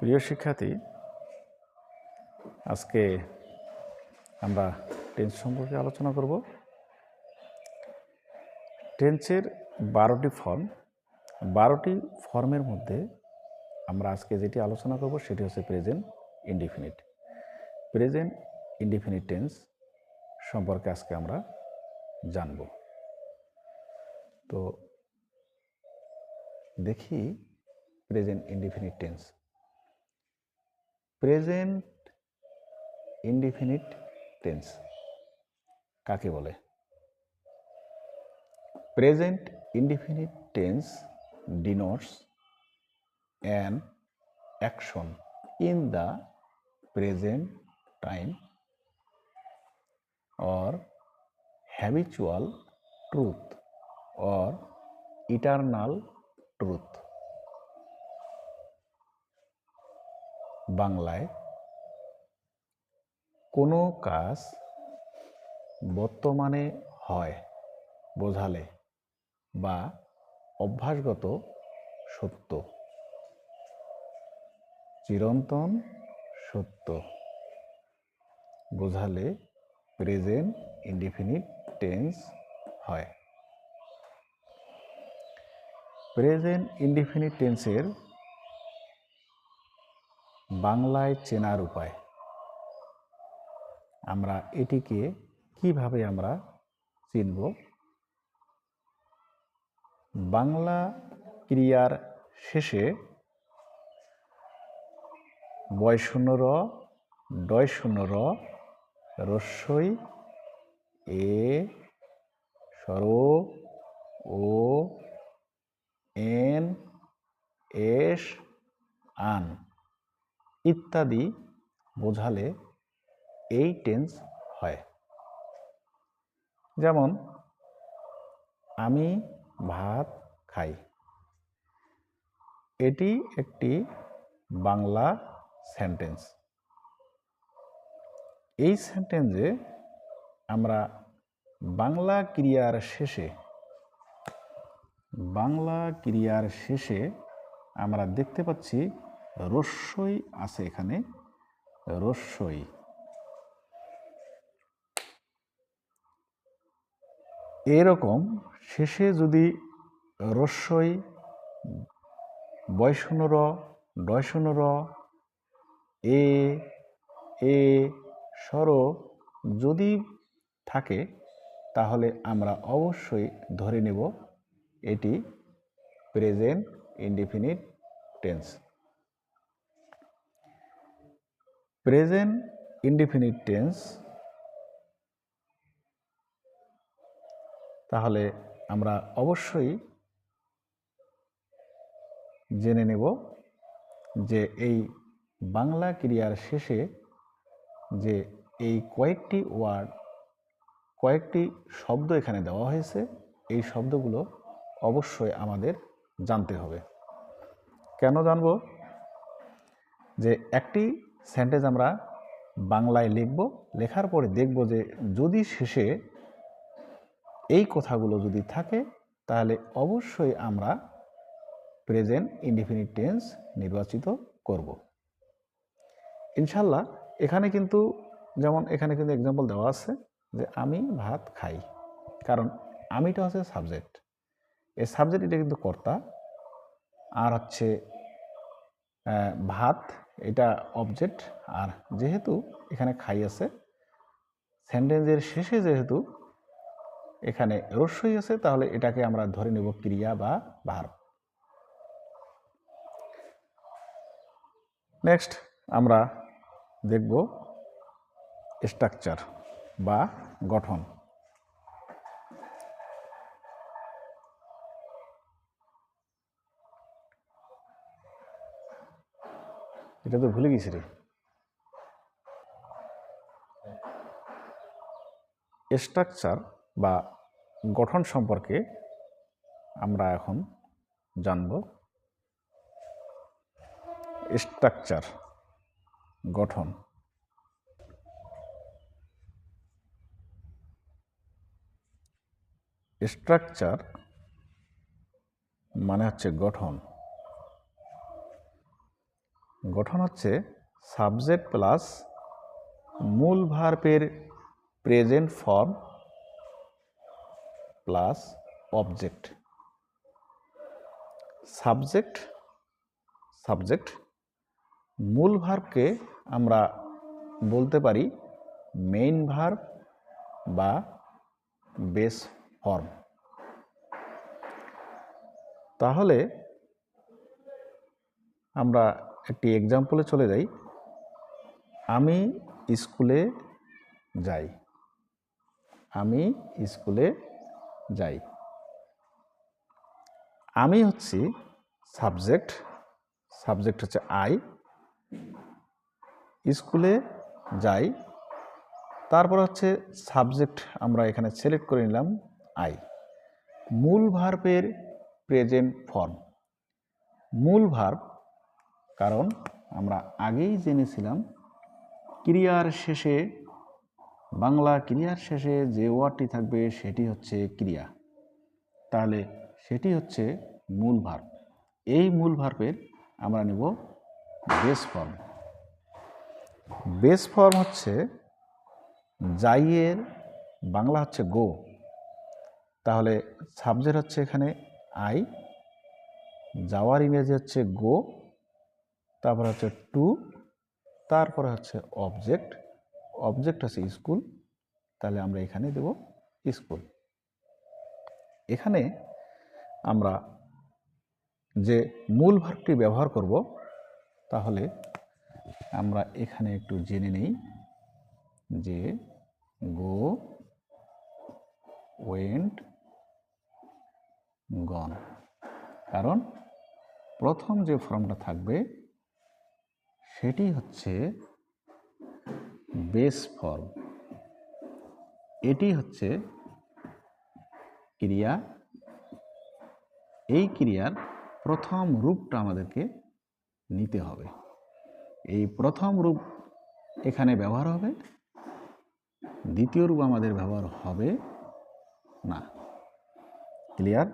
প্রিয় শিক্ষার্থী, আজকে আমরা টেন্স সম্পর্কে আলোচনা করব। টেন্সের বারোটি ফর্ম বারোটি ফর্মের মধ্যে আমরা আজকে যেটি আলোচনা করব সেটি হচ্ছে present indefinite present indefinite tense সম্পর্কে আজকে আমরা জানব। তো দেখি present indefinite tense present indefinite tense. কাকে বলে? Present indefinite tense denotes an action in the present time or habitual truth or eternal truth বাংলায় কোনো কাজ বর্তমানে হয় বোঝালে বা অভ্যাসগত সত্য। চিরন্তন সত্য। বোঝালে প্রেজেন্ট ইনডিফিনিট টেন্স হয়। প্রেজেন্ট ইনডিফিনিট টেন্সের বাংলায় চেনার উপায়। আমরা এটিকে কীভাবে আমরা চিনব? বাংলা ক্রিয়ার শেষে বয় শূন্য র ডয় শূন্য র রস্যই এ সর ও, এন, এস, আন। ইত্যাদি বোঝালে এই টেন্স হয়। যেমন, আমি ভাত খাই। এটি একটি বাংলা সেন্টেন্স এই সেন্টেন্সে আমরা বাংলা ক্রিয়ার শেষে, বাংলা ক্রিয়ার শেষে আমরা দেখতে পাচ্ছি রস্যই আছে এখানে, রস্যই। এরকম শেষে যদি রস্যই বয়শূন্য র ডয়শূন্য এ এ, স্বর যদি থাকে, তাহলে আমরা অবশ্যই ধরে নেব এটি present indefinite tense present indefinite tense. তাহলে আমরা অবশ্যই জেনে নেব যে এই বাংলা ক্রিয়ার শেষে যে এই কয়েকটি ওয়ার্ড, কয়েকটি শব্দ এখানে দেওয়া হয়েছে, এই শব্দগুলো অবশ্যই আমাদের জানতে হবে। কেন জানব? যে একটি সেন্টেন্স আমরা বাংলায় লিখব, লেখার পরে দেখব যে যদি শেষে এই কথাগুলো যদি থাকে, তাহলে অবশ্যই আমরা প্রেজেন্ট ইনডিফিনিট টেন্স নির্বাচিত করব। ইনশাল্লাহ, এখানে কিন্তু যেমন এখানে কিন্তু এক্সাম্পল দেওয়া আছে যে আমি ভাত খাই। কারণ আমিটা হচ্ছে সাবজেক্ট এই সাবজেক্ট এটা কিন্তু কর্তা। আর হচ্ছে ভাত এটা অবজেক্ট আর যেহেতু এখানে খাই আছে সেন্টেন্সের শেষে যেহেতু এখানে রস্যই আছে, তাহলে এটাকে আমরা ধরে নেব ক্রিয়া বা ভার। নেক্সট আমরা দেখব স্ট্রাকচার বা গঠন। এটা তো ভুলে গেছি রে। স্ট্রাকচার বা গঠন সম্পর্কে আমরা এখন জানব। স্ট্রাকচার গঠন। স্ট্রাকচার মানে হচ্ছে গঠন। গঠন হচ্ছে সাবজেক্ট প্লাস মূল ভার্বের present form plus object. Subject subject, মূল ভার্বকে আমরা বলতে পারি মেইন ভার্ব বা বেস ফর্ম। তাহলে আমরা একটি এক্সাম্পলে চলে যাই। আমি স্কুলে যাই। আমি স্কুলে যাই। আমি হচ্ছি সাবজেক্ট সাবজেক্ট হচ্ছে আই স্কুলে যাই। তারপর হচ্ছে সাবজেক্ট আমরা এখানে সিলেক্ট করে নিলাম আই মূল ভার্বের প্রেজেন্ট ফর্ম মূল ভার্ব কারণ আমরা আগেই জেনেছিলাম, ক্রিয়ার শেষে, বাংলা ক্রিয়ার শেষে যে ওয়ার্ডটি থাকবে সেটি হচ্ছে ক্রিয়া। তাহলে সেটি হচ্ছে মূল ভার্ব এই মূল ভার্বের আমরা নেব বেস ফর্ম বেস ফর্ম হচ্ছে যাইয়ের, বাংলা হচ্ছে গো তাহলে সাবজেক্ট হচ্ছে এখানে আই যাওয়ার ইংরেজি হচ্ছে গো তারপর হচ্ছে টু তারপরে হচ্ছে অবজেক্ট অবজেক্ট হচ্ছে স্কুল তাহলে আমরা এখানে দেব স্কুল এখানে আমরা যে মূল ভার্বটি ব্যবহার করব, তাহলে আমরা এখানে একটু জেনে নেই যে গো ওয়েন্ট গন কারণ প্রথম যে ফর্মটা থাকবে সেটি হচ্ছে বেস ফর্ম এটি হচ্ছে ক্রিয়া। এই ক্রিয়ার প্রথম রূপটা আমাদেরকে নিতে হবে। এই প্রথম রূপ এখানে ব্যবহার হবে, দ্বিতীয় রূপ আমাদের ব্যবহার হবে না। ক্লিয়ার?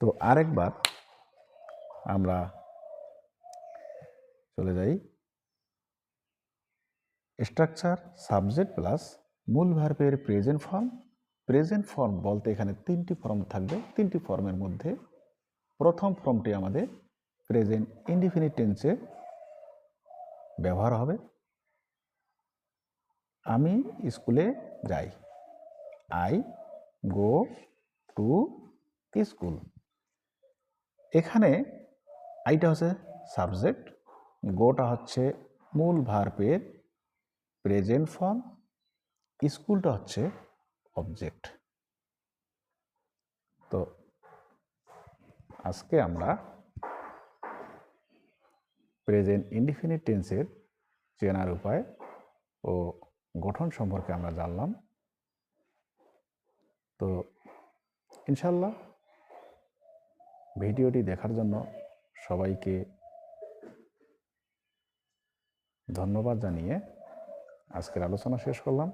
তো আরেকবার আমরা চলে যাই। স্ট্রাকচার সাবজেক্ট প্লাস মূল ভার্বের প্রেজেন্ট ফর্ম প্রেজেন্ট ফর্ম বলতে এখানে তিনটি ফর্ম থাকবে। তিনটি ফর্মের মধ্যে প্রথম ফর্মটি আমাদের প্রেজেন্ট ইনডিফিনিট টেন্সে ব্যবহার হবে। আমি স্কুলে যাই। আই গো টু স্কুল এখানে আইটা হচ্ছে সাবজেক্ট গোটা হচ্ছে মূল ভার্বের প্রেজেন্ট ফর্ম স্কুলটা হচ্ছে অবজেক্ট তো আজকে আমরা প্রেজেন্ট ইনডিফিনিট টেন্সের চেনার উপায় ও গঠন সম্পর্কে আমরা জানলাম। তো ইনশাল্লাহ ভিডিওটি দেখার জন্য সবাইকে ধন্যবাদ জানিয়ে আজকের আলোচনা শেষ করলাম।